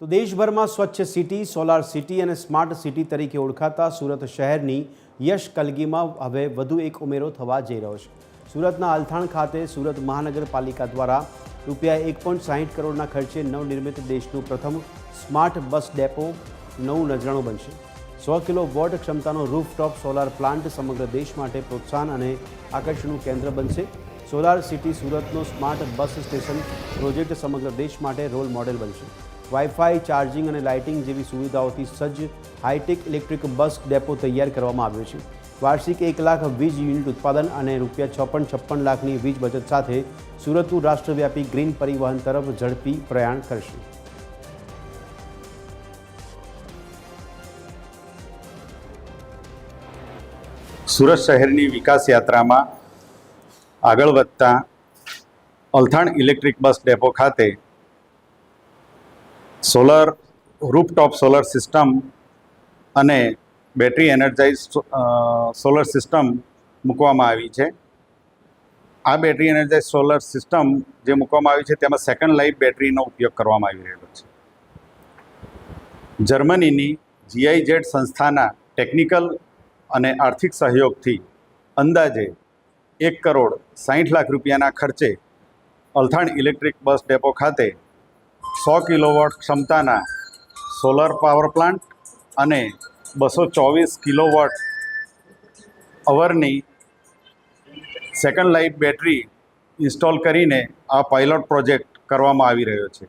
તો દેશભરમાં સ્વચ્છ સિટી, સોલાર સિટી અને સ્માર્ટ સિટી તરીકે ઓળખાતા સુરત શહેરની યશ કલગીમાં હવે વધુ એક ઉમેરો થવા જઈ રહ્યો છે. સુરતના અલથાણ ખાતે સુરત મહાનગરપાલિકા દ્વારા રૂપિયા એક પોઈન્ટ સાહીઠ કરોડના ખર્ચે નવનિર્મિત દેશનું પ્રથમ સ્માર્ટ બસ ડેપો નવું નજરાણું બનશે. સો કિલો વોટ ક્ષમતાનો રૂફટોપ સોલાર પ્લાન્ટ સમગ્ર દેશ માટે પ્રોત્સાહન અને આકર્ષણનું કેન્દ્ર બનશે. સોલાર સિટી સુરતનો સ્માર્ટ બસ સ્ટેશન પ્રોજેક્ટ સમગ્ર દેશ માટે રોલ મોડેલ બનશે. વાઈફાઈ, ચાર્જિંગ અને લાઇટિંગ જેવી સુવિધાઓથી સજ્જ હાઈટેક ઇલેક્ટ્રિક બસ ડેપો તૈયાર કરવામાં આવ્યો છે. વાર્ષિક એક લાખ વીજ યુનિટ ઉત્પાદન અને રૂપિયા છપ્પન છપ્પન લાખની વીજ બચત સાથે સુરતનું રાષ્ટ્રવ્યાપી ગ્રીન પરિવહન તરફ ઝડપી પ્રયાણ કરશે. સુરત શહેરની વિકાસ યાત્રામાં આગળ વધતા અલથાણ ઇલેક્ટ્રિક બસ ડેપો ખાતે સોલર રૂપટોપ સોલર સિસ્ટમ અને બેટરી એનર્જાઇઝ સોલર સિસ્ટમ મૂકવામાં આવી છે. આ બેટરી એનર્જાઇઝ સોલર સિસ્ટમ જે મૂકવામાં આવી છે, તેમાં સેકન્ડ લાઈફ બેટરીનો ઉપયોગ કરવામાં આવી રહ્યો છે. જર્મનીની જીઆઈજેડ સંસ્થાના ટેકનિકલ અને આર્થિક સહયોગથી અંદાજે એક કરોડ સાહીઠ લાખ રૂપિયાના ખર્ચે અલથાણ ઇલેક્ટ્રિક બસ ડેપો ખાતે સો કિલોવોટ ક્ષમતાના સોલર પાવર પ્લાન્ટ અને બસો ચોવીસ કિલોવોટ અવરની સેકન્ડ લાઈફ બેટરી ઇન્સ્ટોલ કરીને આ પાયલોટ પ્રોજેક્ટ કરવામાં આવી રહ્યો છે.